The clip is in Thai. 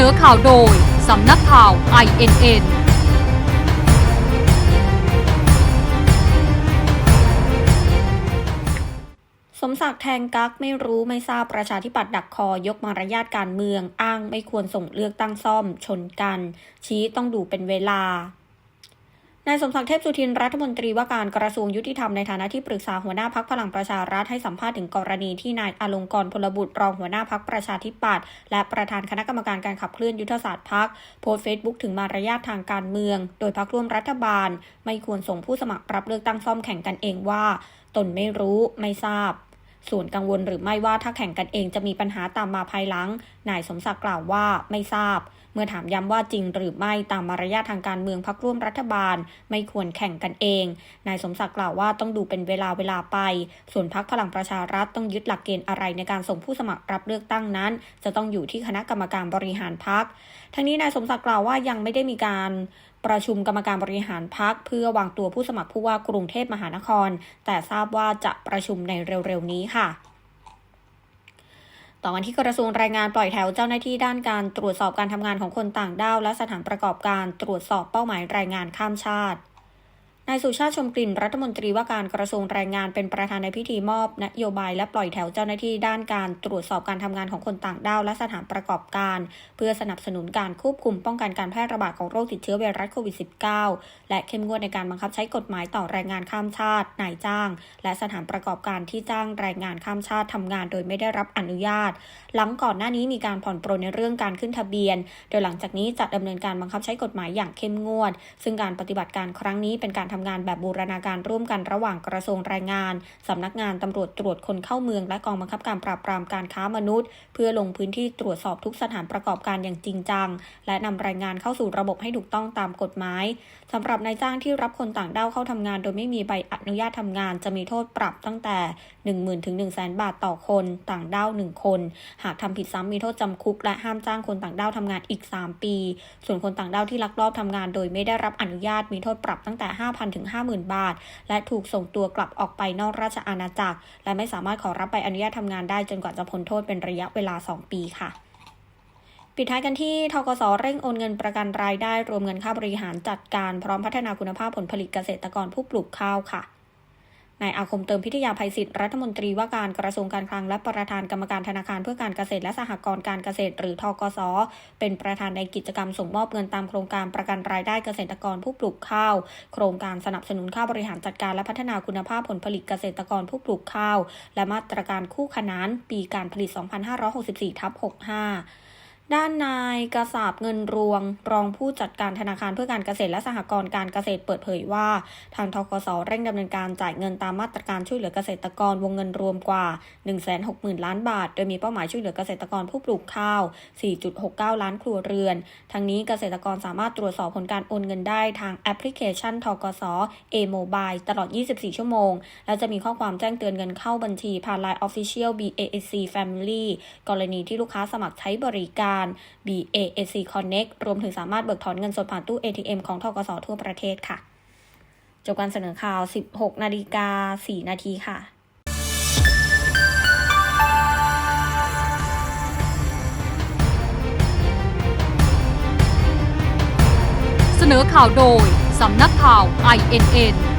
นอข่าวโดย สำนักข่าว INN สมศักดิ์แทงกักไม่รู้ไม่ทราบประชาธิปัตย์ดักคอยกมารยาทการเมือง อ้างไม่ควรส่งเลือกตั้งซ่อมชนกัน ชี้ต้องดูเป็นเวลา นายสมศักดิ์เทพสุทินรัฐมนตรีว่าการกระทรวงยุติธรรมในฐานะที่ปรึกษาหัวหน้าพักพลังประชารัฐให้สัมภาษณ์ถึงกรณีที่นายอลงกรณ์พลบุตรรองหัวหน้าพักประชาธิปัตย์และประธานคณะกรรมการการขับเคลื่อนยุทธศาสตร์พักโพสต์เฟซบุ๊กถึงมารยาททางการเมือง โดยพักร่วมรัฐบาล ไม่ควรส่งผู้สมัครรับเลือกตั้งซ่อมแข่งกันเองว่า ตนไม่รู้ไม่ทราบส่วนกังวลหรือไม่ว่าถ้าแข่งกันเองจะมีปัญหาตามมาภายหลัง นายสมศักดิ์กล่าวว่าไม่ทราบ เมื่อถามย้ำว่าจริงหรือไม่ตามมารยาททางการเมืองพักร่วมรัฐบาล ไม่ควรแข่งกันเอง นายสมศักดิ์กล่าวว่าต้องดูเป็นเวลาเวลาไป ส่วนพักพลังประชารัฐต้องยึดหลักเกณฑ์อะไรในการส่งผู้สมัครรับเลือกตั้งนั้น จะต้องอยู่ที่คณะกรรมการบริหารพักทั้งนี้นายสมศักดิ์กล่าวว่ายังไม่ได้มีการประชุมกรรมการบริหารพักเพื่อวางตัวผู้สมัครผู้ว่ากรุงเทพมหานคร แต่ทราบว่าจะประชุมในเร็วๆนี้ค่ะ ต่อมาที่กระทรวงแรงงานปล่อยแถวเจ้าหน้าที่ด้านการตรวจสอบการทำงานของคนต่างด้าว และสถานประกอบการตรวจสอบเป้าหมายแรงงานข้ามชาติ นายสุชาติชมกลิ่นรัฐมนตรีว่าการกระทรวงแรงงานเป็นประธานในพิธีมอบ นโยบายและปล่อยแถวเจ้าหน้าที่ด้านการตรวจสอบการทำงานของคนต่างด้าวและสถานประกอบการ เพื่อสนับสนุนการควบคุมป้องกันการแพร่ระบาดของโรคติดเชื้อไวรัสโควิด -19 และเข้มงวดในการบังคับใช้กฎหมายต่อแรงงานข้ามชาตินายจ้าง และสถานประกอบการที่จ้างแรงงานข้ามชาติทำงานโดยไม่ได้รับอนุญาต หลังก่อนหน้านี้มีการผ่อนปรนในเรื่องการขึ้นทะเบียน โดยหลังจากนี้จะดำเนินการบังคับใช้กฎหมายอย่างเข้มงวด ซึ่งการปฏิบัติการครั้งนี้เป็นการทำงานแบบบูรณาการร่วมกันระหว่างกระทรวงแรงงานสำนักงานตำรวจตรวจคนเข้าเมืองและกองบังคับการปราบปรามการค้ามนุษย์ เพื่อลงพื้นที่ตรวจสอบทุกสถานประกอบการอย่างจริงจัง และนำแรงงานเข้าสู่ระบบให้ถูกต้องตามกฎหมายสำหรับนายจ้างที่รับคนต่างด้าวเข้าทำงาน โดยไม่มีใบอนุญาตทำงาน จะมีโทษปรับตั้งแต่ 10,000ถึง1 0 0 0 0 0 บาทต่อคน ต่างด้าว 1 คน หากทำผิดซ้ำมีโทษจำคุก และห้ามจ้างคนต่างด้าวทำงานอีก 3 ปี ส่วนคนต่างด้าวที่ลักลอบทำงาน โดยไม่ได้รับอนุญาตมีโทษปรับตั้งแต่5,000ถึง50,000 บาท และถูกส่งตัวกลับออกไปนอกราชอาณาจักร และไม่สามารถขอรับใบอนุญาตทำงานได้จนกว่าจะพ้นโทษเป็นระยะเวลา 2 ปีค่ะปิดท้ายกันที่ทกสเร่งโอนเงินประกันรายได้รวมเงินค่าบริหารจัดการพร้อมพัฒนาคุณภาพผลผลิตเกษตรกรผู้ปลูกข้าวค่ะ นายอาคมเติมพิทยาภัยศิษย์รัฐมนตรีว่าการกระทรวงการคลังและประธานกรรมการธนาคารเพื่อการเกษตรและสหกรณ์การเกษตรหรือทกส เป็นประธานในกิจกรรมส่งมอบเงินตามโครงการประกันรายได้เกษตรกรผู้ปลูกข้าว โครงการสนับสนุนค่าบริหารจัดการและพัฒนาคุณภาพผลผลิตเกษตรกรผู้ปลูกข้าว และมาตรการคู่ขนานปีการผลิต 2564ทับ65 ด้านนายกษาบเงินรวง รองผู้จัดการธนาคารเพื่อการเกษตรและสหกรณ์การเกษตรเปิดเผยว่า ทางทกสเร่งดำเนินการจ่ายเงินตามมาตรการช่วยเหลือเกษตรกรวงเงินรวมกว่า 160,000 ล้านบาท โดยมีเป้าหมายช่วยเหลือเกษตรกรผู้ปลูกข้าว 4.69 ล้านครัวเรือน ทั้งนี้เกษตรกรสามารถตรวจสอบผลการโอนเงินได้ทางแอปพลิเคชันทกส A-Mobile ตลอด 24 ชั่วโมง และจะมีข้อความแจ้งเตือนเงินเข้าบัญชีผ่าน Line Official BAC Family กรณีที่ลูกค้าสมัครใช้บริการ BAC Connect รวมถึงสามารถเบิกถอนเงินสดผ่านตู้ ATM ของทกสทั่วประเทศค่ะ จบการเสนอข่าว 16 นาฬิกา 4 นาทีค่ะเสนอข่าวโดย สำนักข่าว INN